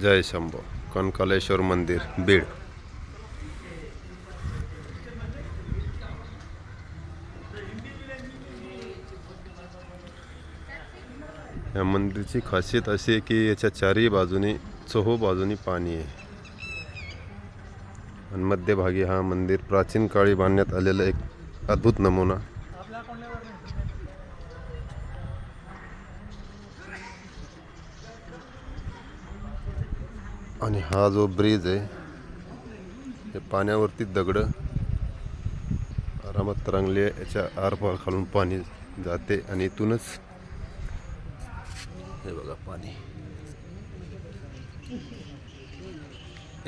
जय शंभो. कणकलेश्वर मंदिर बीड. या मंदिरची खासियत अशी आहे की याच्या चारही बाजूनी चहो बाजूनी पाणी आहे. आणि मध्यभागी हा मंदिर प्राचीन काळी बांधण्यात आलेला एक अद्भुत नमुना. आणि हा जो ब्रिज आहे हे पाण्यावरती दगडं आरामात तरंगले याच्या आरपार खालून पाणी जाते आणि इथूनच हे बघा पाणी.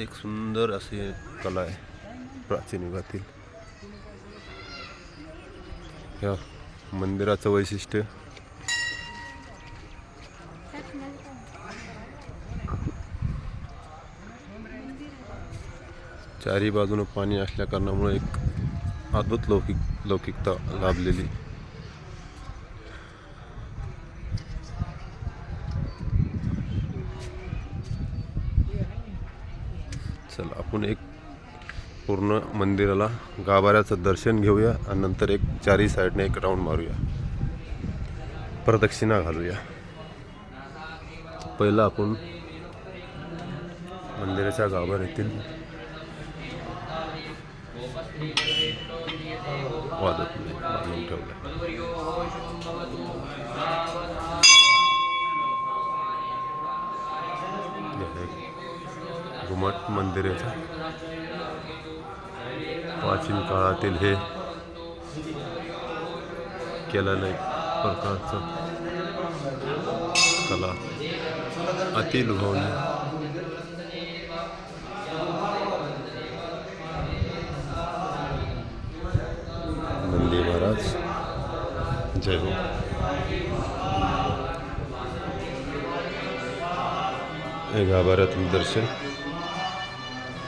एक सुंदर अशी कला आहे प्राचीन युगातील. ह्या मंदिराचं वैशिष्ट्य चारी बाजूनं पाणी असल्या कारणामुळे एक अद्भुत लौकिक लौकिकता लाभलेली. चला आपण एक पूर्ण मंदिराला गाभाऱ्याचं दर्शन घेऊया आणि नंतर एक चारी साईडने एक राऊंड मारूया. प्रदक्षिणा घालूया. पहिलं आपण मंदिराच्या गाभाऱ्यातील वादत नाही बांधून ठेवलं घुमट मंदिर प्राचीन काळातील हे केलेलं एक प्रकारचं कला. अति जय हो हे गाभाऱ्यातील दर्शन.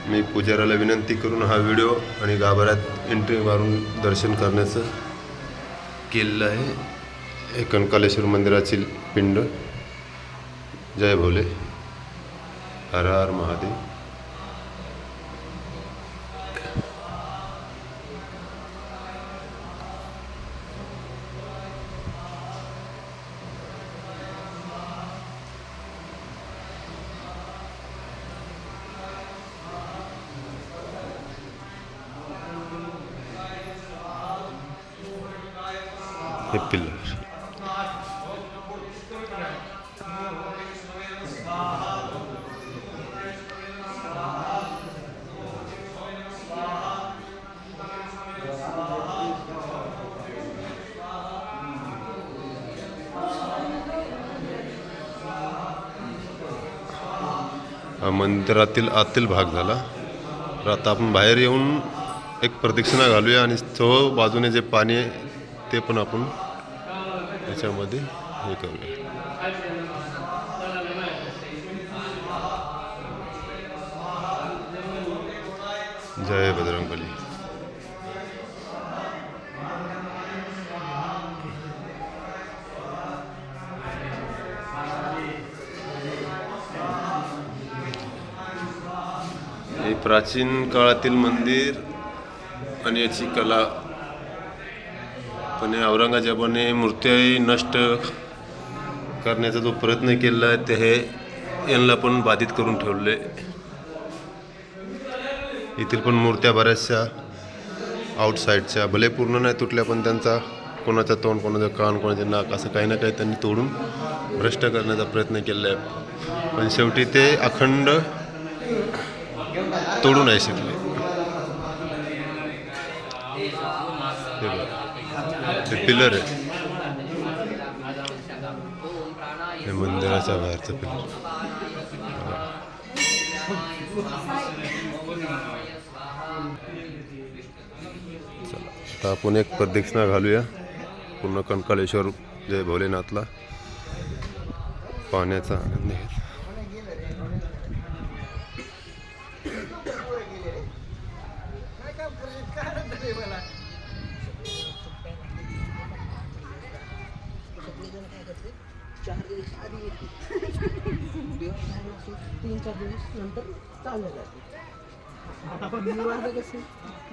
मी पुजाऱ्याला विनंती करून हा व्हिडिओ आणि गाभाऱ्यात एंट्री मारून दर्शन करण्याचं केलेलं आहे. हे कणकालेश्वर मंदिराची पिंड. जय भोले. हर हर महादेव. Hep पिल्लर हा मंदिरातील आतील भाग झाला. तर आता आपण बाहेर येऊन एक प्रदक्षिणा घालूया आणि चो बाजूने जे पाणी आहे ते पण आपण त्याच्यामध्ये हे करूया जय बजरंगबली. हे प्राचीन काळातील मंदिर आणि याची कला पण औरंगजेबाने मूर्त्याही नष्ट करण्याचा जो प्रयत्न केलेला आहे ते हे यांना पण बाधित करून ठेवले. येथील पण मूर्त्या बऱ्याचशा आउटसाईडच्या भले पूर्ण नाही तुटल्या पण त्यांचा कोणाचा तोंड कोणाचं कान कोणाचे नाक असं काही ना काही त्यांनी तोडून भ्रष्ट करण्याचा प्रयत्न केला आहे. पण शेवटी ते अखंड तोडू नाही शकले. हे ते पिलर आहे हे मंदिराच्या बाहेरचं पिलर. आता आपण एक प्रदक्षिणा घालूया. पूर्ण कणकालेश्वर जय भोलेनाथला. पाण्याचा आनंद घेत चार दिवस आधी येते देवस्थान असं तीन चार दिवस नंतर चालू जाते निवांत कसं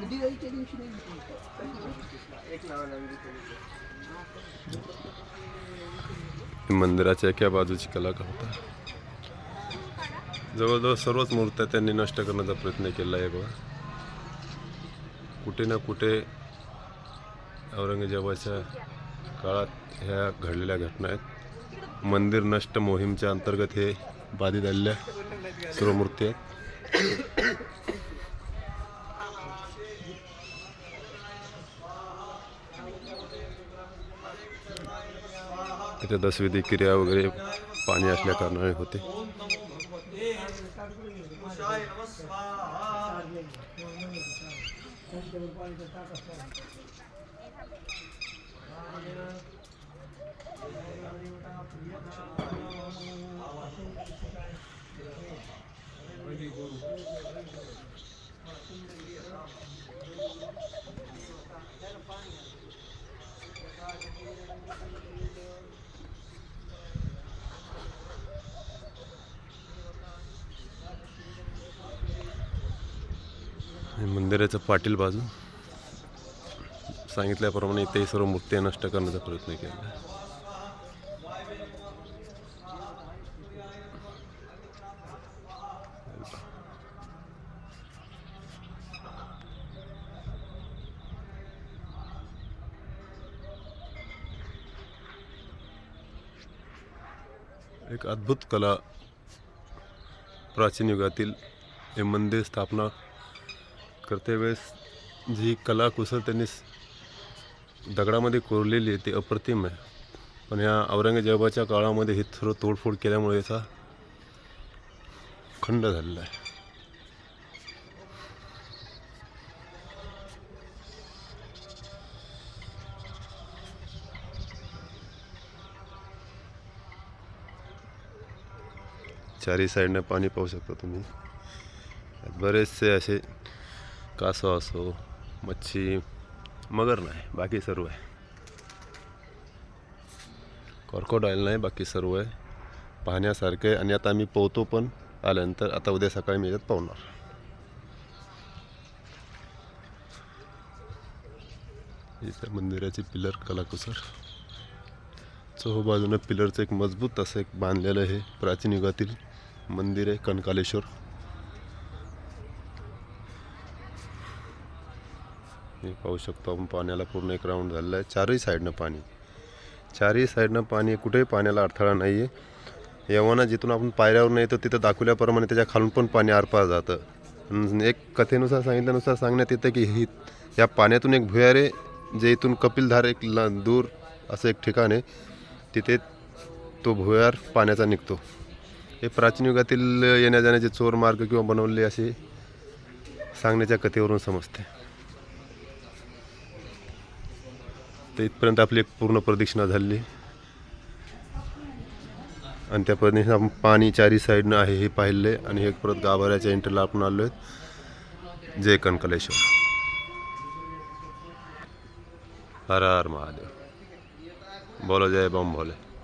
दिवाळीच्या दिवशी नाही मंदिराच्या एका बाजूची कलाकार होता? जवळजवळ सर्वच मूर्त्या त्यांनी नष्ट करण्याचा प्रयत्न केला आहे बघा. कुठे ना कुठे औरंगजेबाच्या काळात ह्या घडलेल्या घटना आहेत. मंदिर नष्ट मोहीमच्या अंतर्गत हे बाधित आलेल्या सर्व मूर्ती आहेत. इथे दसविधी क्रिया वगैरे पाणी असल्या कारणाने होते. मंदिराचं पाटील बाजू. सांगितल्याप्रमाणे इथे सर्व मूर्ती नष्ट करण्याचा प्रयत्न केला. एक अद्भुत कला प्राचीन युगातील हे मंदिर स्थापना करते वेळेस जी कला कुशल त्यांनी दगडामध्ये कोरलेली आहे ती अप्रतिम आहे. पण ह्या औरंगजेबाच्या काळामध्ये हे थोडं तोडफोड केल्यामुळे याचा खंड झालेला आहे. चारही साईडनं पाणी पाहू शकता तुम्ही. बरेचसे असे कासव असो मच्छी मगर नाही बाकी सर्व आहे. कॉर्कोडाईल नाही बाकी सर्व आहे. पाहण्यासारखं आहे आणि आता आम्ही पोहतो पण आल्यानंतर आता उद्या सकाळी मी याच्यात पाहणार. इथं मंदिराचे पिलर कलाकुसर. चोहो बाजूनं पिलरचं एक मजबूत असं एक बांधलेलं हे प्राचीन युगातील मंदिर आहे कनकालेश्वर. हे पाहू शकतो आपण पाण्याला पूर्ण एक राऊंड झालेला आहे. चारही साईडनं पाणी. चारही साईडनं पाणी आहे. कुठेही पाण्याला अडथळा नाही आहे यवना जिथून आपण पायऱ्यावर नाही येतो तिथं दाखवल्याप्रमाणे त्याच्या खालून पण पाणी आरपार जातं. एक कथेनुसार सांगितल्यानुसार सांगण्यात येतं की ही या पाण्यातून एक भुयारे जे इथून कपिलधार एक ला दूर असं एक ठिकाण आहे. तिथे तो भुयार पाण्याचा निघतो. हे प्राचीन युगातील येण्या जाण्याचे चोर मार्ग किंवा बनवले असे सांगण्याच्या कथेवरून समजते. तर इथपर्यंत आपली एक पूर्ण प्रदक्षिणा झाली. आणि त्या प्रदक्षिणा आपण पाणी चारी साईडनं आहे हे पाहिले आणि हे परत गाभाऱ्याच्या एंट्रीला आपण आलो आहेत. जय कनकलेश्वर. हर हर महादेव. बोलो जय बम भोले